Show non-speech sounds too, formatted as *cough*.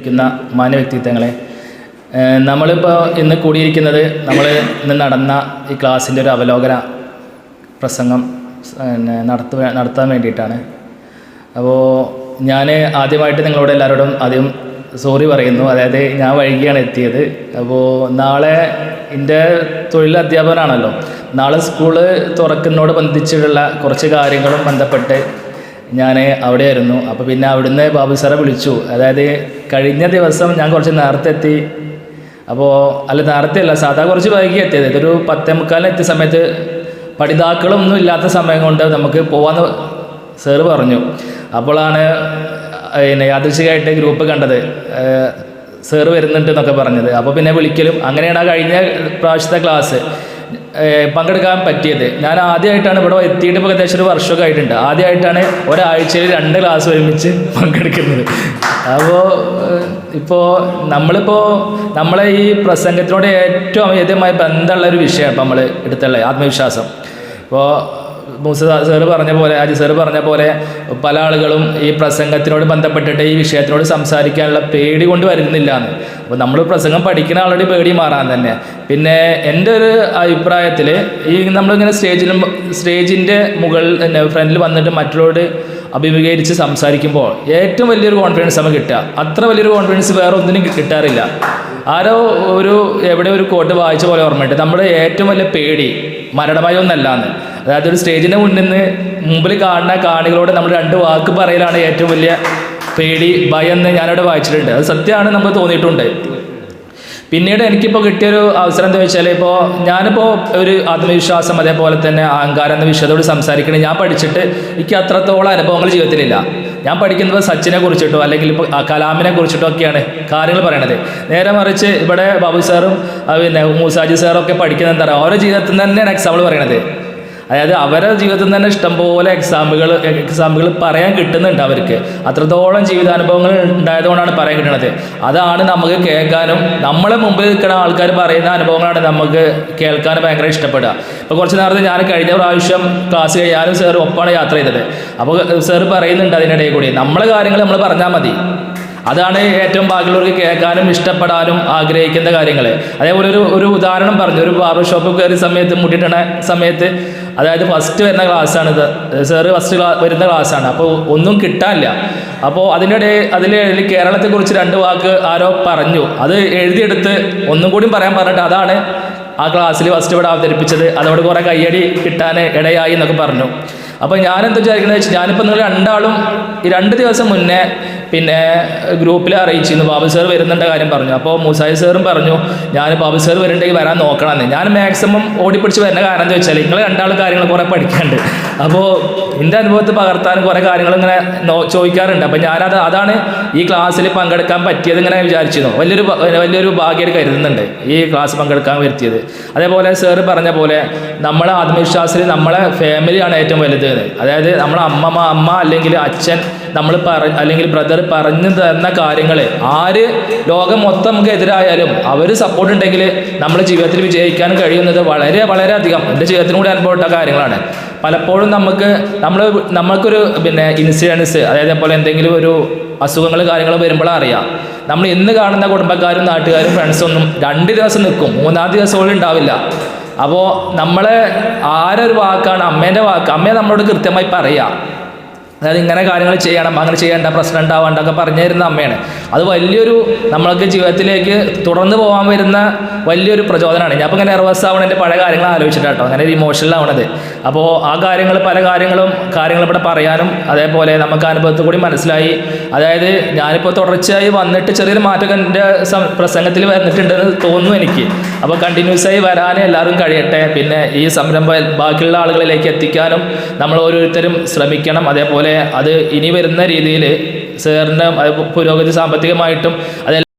ഇരിക്കുന്ന മാന്യ വ്യക്തിത്വങ്ങളെ. നമ്മളിപ്പോൾ ഇന്ന് കൂടിയിരിക്കുന്നത് നമ്മൾ ഇന്ന് നടന്ന ഈ ക്ലാസ്സിന്റെ ഒരു അവലോകന പ്രസംഗം പിന്നെ നടത്തു നടത്താൻ വേണ്ടിയിട്ടാണ്. അപ്പോൾ ഞാൻ ആദ്യമായിട്ട് നിങ്ങളോട് എല്ലാവരോടും ആദ്യം സോറി പറയുന്നു. അതായത് ഞാൻ വൈകിയാണ് എത്തിയത്. അപ്പോൾ നാളെ എന്റെ തൊഴിൽ അധ്യാപകനാണല്ലോ. നാളെ സ്കൂൾ തുറക്കുന്നതോട് ബന്ധിച്ചിട്ടുള്ള കുറച്ച് കാര്യങ്ങളും ബന്ധപ്പെട്ട് ഞാൻ അവിടെയായിരുന്നു. അപ്പോൾ പിന്നെ അവിടുന്ന് ബാബു സാറെ വിളിച്ചു. അതായത് കഴിഞ്ഞ ദിവസം ഞാൻ കുറച്ച് നേരത്തെ എത്തി അപ്പോൾ അല്ല നേരത്തെ അല്ല സാധാ കുറച്ച് വൈകി എത്തിയത് ഇതൊരു പത്തേ മുക്കാലിന് എത്തിയ സമയത്ത് പഠിതാക്കളൊന്നും ഇല്ലാത്ത സമയം കൊണ്ട് നമുക്ക് പോവാന്ന് സാറ് പറഞ്ഞു. അപ്പോഴാണ് പിന്നെ യാദൃശികമായിട്ട് ഗ്രൂപ്പ് കണ്ടത്. സാറ് വരുന്നുണ്ട് എന്നൊക്കെ പറഞ്ഞത്. അപ്പോൾ പിന്നെ വിളിക്കലും. അങ്ങനെയാണ് ആ കഴിഞ്ഞ പ്രാവശ്യത്തെ ക്ലാസ്. പങ്കെടുക്കാൻ പറ്റിയത്. ഞാൻ ആദ്യമായിട്ടാണ് ഇവിടെ എത്തിയിട്ട് ഇപ്പോൾ ഏകദേശം ഒരു വർഷമൊക്കെ ആയിട്ടുണ്ട്. ആദ്യമായിട്ടാണ് ഒരാഴ്ചയിൽ രണ്ട് ക്ലാസ് ഒരുമിച്ച് *laughs* പങ്കെടുക്കുന്നത്. അപ്പോൾ ഇപ്പോൾ നമ്മളിപ്പോൾ നമ്മളെ ഈ പ്രസംഗത്തിനോട് ഏറ്റവും അമിതമായി ബന്ധമുള്ള ഒരു വിഷയമാണ് ഇപ്പോൾ നമ്മൾ എടുത്തുള്ളത് ആത്മവിശ്വാസം. ഇപ്പോൾ മൂസ സാറ് പറഞ്ഞ പോലെ അജി സാറ് പറഞ്ഞ പോലെ പല ആളുകളും ഈ പ്രസംഗത്തിനോട് ബന്ധപ്പെട്ടിട്ട് ഈ വിഷയത്തിനോട് സംസാരിക്കാനുള്ള പേടി കൊണ്ട് വരുന്നില്ല എന്ന് അപ്പോൾ നമ്മൾ പ്രസംഗം പഠിക്കുന്ന ആളുടെ പേടി മാറാൻ തന്നെ. പിന്നെ എന്റെ ഒരു അഭിപ്രായത്തിൽ ഈ നമ്മളിങ്ങനെ സ്റ്റേജിലും സ്റ്റേജിന്റെ മുകളിൽ ഫ്രണ്ടിൽ വന്നിട്ട് മറ്റുള്ളവരോട് അഭിമുഖീകരിച്ച് സംസാരിക്കുമ്പോൾ ഏറ്റവും വലിയൊരു കോൺഫിഡൻസ് നമുക്ക് കിട്ടുക. അത്ര വലിയൊരു കോൺഫിഡൻസ് വേറെ ഒന്നിനും കിട്ടാറില്ല. ആരോ ഒരു എവിടെ ഒരു കോട്ട് വായിച്ച പോലെ ഓർമ്മയുണ്ട്. നമ്മുടെ ഏറ്റവും വലിയ പേടി മരണഭയമൊന്നല്ല എന്ന് അതായത് ഒരു സ്റ്റേജിന്റെ മുന്നിൽ നിന്ന് മുമ്പിൽ കാണുന്ന കാണികളോട് നമ്മൾ രണ്ട് വാക്ക് പറയലാണ് ഏറ്റവും വലിയ പേടി ഭയം എന്ന് ഞാനവിടെ വായിച്ചിട്ടുണ്ട്. അത് സത്യമാണ് നമുക്ക് തോന്നിയിട്ടുണ്ട്. പിന്നീട് എനിക്കിപ്പോൾ കിട്ടിയൊരു അവസരം എന്താ വെച്ചാൽ ഇപ്പോൾ ഞാനിപ്പോൾ ഒരു ആത്മവിശ്വാസം അതേപോലെ തന്നെ അഹങ്കാരം എന്ന വിഷയത്തോട് സംസാരിക്കണേ ഞാൻ പഠിച്ചിട്ട് എനിക്ക് അത്രത്തോളം അനുഭവങ്ങൾ ജീവിതത്തിലില്ല. ഞാൻ പഠിക്കുന്നത് സച്ചിനെ കുറിച്ചിട്ടോ അല്ലെങ്കിൽ ഇപ്പോൾ കലാമിനെ കുറിച്ചിട്ടോ ഒക്കെയാണ് കാര്യങ്ങൾ പറയണത്. നേരെ മറിച്ച് ഇവിടെ ബാബു സാറും പിന്നെ മൂസാജി സാറും ഒക്കെ പഠിക്കുന്നത് എന്താ പറയുക ഓരോ ജീവിതത്തിൽ തന്നെയാണ് എക്സാമ്പിൾ പറയണത്. അതായത് അവരുടെ ജീവിതത്തിൽ തന്നെ ഇഷ്ടംപോലെ എക്സാമ്പിളുകൾ എക്സാമ്പിളുകൾ പറയാൻ കിട്ടുന്നുണ്ട് അവർക്ക്. അത്രത്തോളം ജീവിതാനുഭവങ്ങൾ ഉണ്ടായതുകൊണ്ടാണ് പറയാൻ കിട്ടുന്നത്. അതാണ് നമുക്ക് കേൾക്കാനും നമ്മളെ മുമ്പിൽ നിൽക്കുന്ന ആൾക്കാർ പറയുന്ന അനുഭവങ്ങളാണ് നമുക്ക് കേൾക്കാനും ഭയങ്കര ഇഷ്ടപ്പെടുക. ഇപ്പോൾ കുറച്ച് നേരത്തെ ഞാൻ കഴിഞ്ഞ പ്രാവശ്യം ക്ലാസ് കഴിഞ്ഞാലും സാർ ഒപ്പമാണ് യാത്ര ചെയ്തത്. അപ്പോൾ സാർ പറയുന്നുണ്ട് അതിനിടയിൽ കൂടി നമ്മളെ കാര്യങ്ങൾ നമ്മൾ പറഞ്ഞാൽ മതി. അതാണ് ഏറ്റവും ബാക്കിയുള്ളവർക്ക് കേൾക്കാനും ഇഷ്ടപ്പെടാനും ആഗ്രഹിക്കുന്ന കാര്യങ്ങൾ. അതേപോലെ ഒരു ഒരു ഉദാഹരണം പറഞ്ഞു. ഒരു ബാർബർ ഷോപ്പിൽ കയറിയ സമയത്ത് മുട്ടിട്ടണ സമയത്ത് അതായത് ഫസ്റ്റ് വരുന്ന ക്ലാസ്സാണ് ഇത്. സാറ് ഫസ്റ്റ് ക്ലാ വരുന്ന ക്ലാസ്സാണ് അപ്പോൾ ഒന്നും കിട്ടാനില്ല. അപ്പോൾ അതിന്റെ ഇടയിൽ അതിൽ കേരളത്തെക്കുറിച്ച് രണ്ട് വാക്ക് ആരോ പറഞ്ഞു. അത് എഴുതിയെടുത്ത് ഒന്നും കൂടി പറയാൻ പറഞ്ഞിട്ട് അതാണ് ആ ക്ലാസ്സിൽ ഫസ്റ്റ് ഇവിടെ അവതരിപ്പിച്ചത്. അതോട് കുറേ കയ്യടി കിട്ടാൻ ഇടയായി എന്നൊക്കെ പറഞ്ഞു. അപ്പോൾ എന്താ വിചാരിക്കുന്നത് വെച്ചാൽ ഞാനിപ്പോൾ നിങ്ങൾ രണ്ടാളും ഈ രണ്ട് ദിവസം മുന്നേ പിന്നെ ഗ്രൂപ്പിൽ അറിയിച്ചിരുന്നു. ബാബു സാർ വരുന്നുണ്ട് കാര്യം പറഞ്ഞു. അപ്പോൾ മുസായി സാറും പറഞ്ഞു ഞാൻ ബാബു സാർ വരുന്നുണ്ടെങ്കിൽ വരാൻ നോക്കണമെന്ന് ഞാൻ മാക്സിമം ഓടിപ്പിടിച്ച് വരുന്ന കാരണം എന്താ വെച്ചാൽ നിങ്ങൾ രണ്ടാളും കാര്യങ്ങൾ കുറേ പഠിക്കാണ്ട്. അപ്പോൾ എന്റെ അനുഭവത്തിൽ പകർത്താനും കുറേ കാര്യങ്ങൾ ഇങ്ങനെ ചോദിക്കാറുണ്ട്. അപ്പോൾ ഞാനത് അതാണ് ഈ ക്ലാസ്സിൽ പങ്കെടുക്കാൻ പറ്റിയത് ഇങ്ങനെ വിചാരിച്ചിരുന്നു. വലിയൊരു വലിയൊരു ഭാഗ്യമായിട്ട് കരുതുന്നുണ്ട് ഈ ക്ലാസ് പങ്കെടുക്കാൻ വരുത്തിയത്. അതേപോലെ സാറ് പറഞ്ഞ പോലെ നമ്മളെ ആത്മവിശ്വാസത്തിൽ നമ്മളെ ഫാമിലിയാണ് ഏറ്റവും വലുത്. എന്ന്. അതായത് നമ്മളെ അമ്മമ്മ അമ്മ അല്ലെങ്കിൽ അച്ഛൻ നമ്മൾ പറ അല്ലെങ്കിൽ ബ്രദർ പറഞ്ഞു തന്ന കാര്യങ്ങൾ ആര് ലോകം മൊത്തം നമുക്ക് എതിരായാലും അവർ സപ്പോർട്ട് ഉണ്ടെങ്കിൽ നമ്മൾ ജീവിതത്തിൽ വിജയിക്കാൻ കഴിയുന്നത് വളരെ വളരെ അധികം. എന്റെ ജീവിതത്തിനും കൂടി അനുഭവപ്പെട്ട കാര്യങ്ങളാണ്. പലപ്പോഴും നമുക്ക് നമ്മൾ നമ്മൾക്കൊരു പിന്നെ ഇൻസിഡൻസ് അതായത് പോലെ എന്തെങ്കിലും ഒരു അസുഖങ്ങൾ കാര്യങ്ങൾ വരുമ്പോഴാണ് അറിയാം. നമ്മൾ ഇന്ന് കാണുന്ന കുടുംബക്കാരും നാട്ടുകാരും ഫ്രണ്ട്സും ഒന്നും രണ്ട് ദിവസം നിൽക്കും. മൂന്നാം ദിവസം പോലും ഉണ്ടാവില്ല. അപ്പോൾ നമ്മളെ ആരൊരു വാക്കാണ് അമ്മേന്റെ വാക്ക്. അമ്മയെ നമ്മളോട് കൃത്യമായി പറയാം. അതായത് ഇങ്ങനെ കാര്യങ്ങൾ ചെയ്യണം അങ്ങനെ ചെയ്യേണ്ട പ്രശ്നം ഉണ്ടാവേണ്ടൊക്കെ പറഞ്ഞു തരുന്ന അമ്മയാണ്. അത് വലിയൊരു നമ്മൾക്ക് ജീവിതത്തിലേക്ക് തുടർന്ന് പോകാൻ വരുന്ന വലിയൊരു പ്രചോദനമാണ്. ഞാൻ അപ്പോൾ ഇങ്ങനെ നെർവസ് ആവണ എന്റെ പഴയ കാര്യങ്ങൾ ആലോചിച്ചിട്ടാട്ടോ അങ്ങനെ ഒരു ഇമോഷണൽ ആവണത്. അപ്പോൾ ആ കാര്യങ്ങൾ പല കാര്യങ്ങളും കാര്യങ്ങൾ ഇവിടെ പറയാനും അതേപോലെ നമുക്ക് അനുഭവത്തിൽ കൂടി മനസ്സിലായി. അതായത് ഞാനിപ്പോൾ തുടർച്ചയായി വന്നിട്ട് ചെറിയൊരു മാറ്റം എന്റെ പ്രസംഗത്തിൽ വന്നിട്ടുണ്ടെന്ന് തോന്നുന്നു എനിക്ക്. അപ്പോൾ കണ്ടിന്യൂസ് ആയി വരാനേ എല്ലാവരും കഴിയട്ടെ. പിന്നെ ഈ സംരംഭം ബാക്കിയുള്ള ആളുകളിലേക്ക് എത്തിക്കാനും നമ്മൾ ഓരോരുത്തരും ശ്രമിക്കണം. അതേപോലെ അത് ഇനി വരുന്ന രീതിയിൽ സാറിന്റെ പുരോഗതി സാമ്പത്തികമായിട്ടും അത്